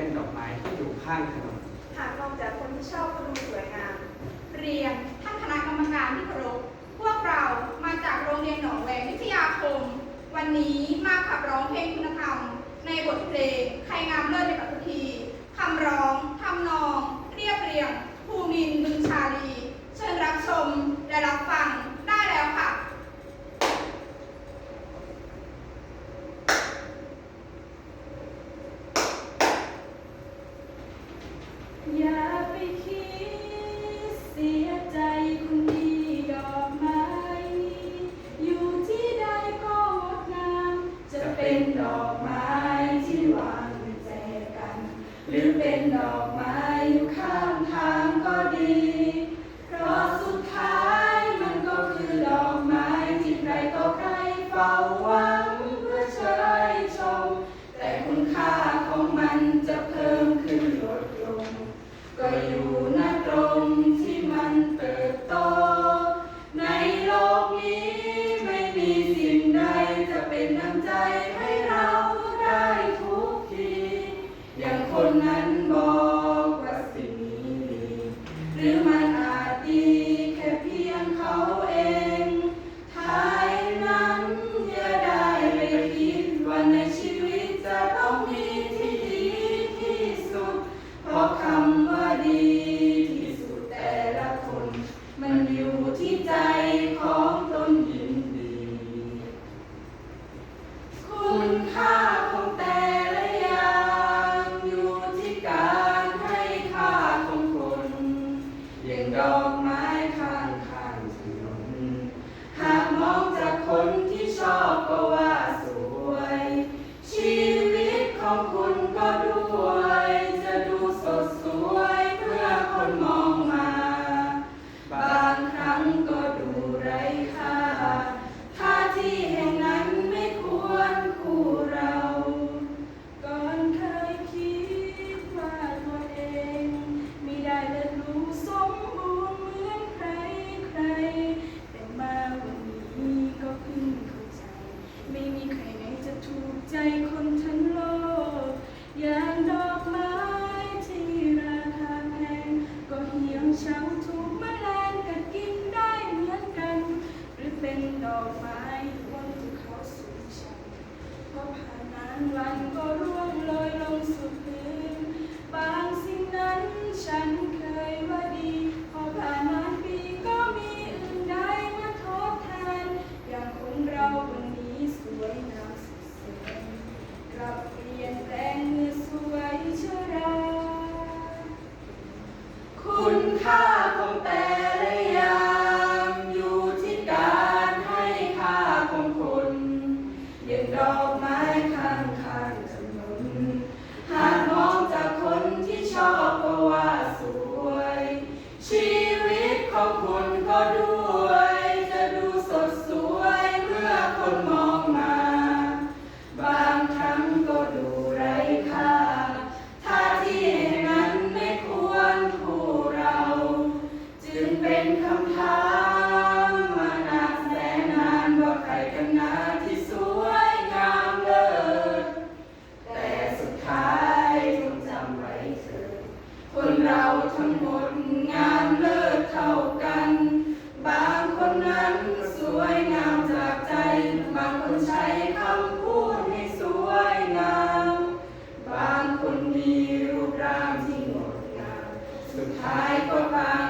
เป็นดอกไม้ที่อยู่ข้างถนนหากมองจากคนที่ชอบดูสวยงาม เรียนท่านคณะกรรมการที่เคารพพวกเรามาจากโรงเรียนหนองแวงวิทยาคม วันนี้มาขับร้องเพลงคุณธรรม ในบทเพลงใครงามเลิศในปัตตุทีคำร้องทำนอง เรียบเรียงภูมินบึงชาลี through my ใจคนทั้งโลกอย่า เราทั้งหมดงามเลิศเท่ากัน บางคนนั้นสวยงามจากใจ บางคนใช้คำพูดให้สวยงาม บางคนมีรูปร่างที่งดงาม สุดท้ายก็บาง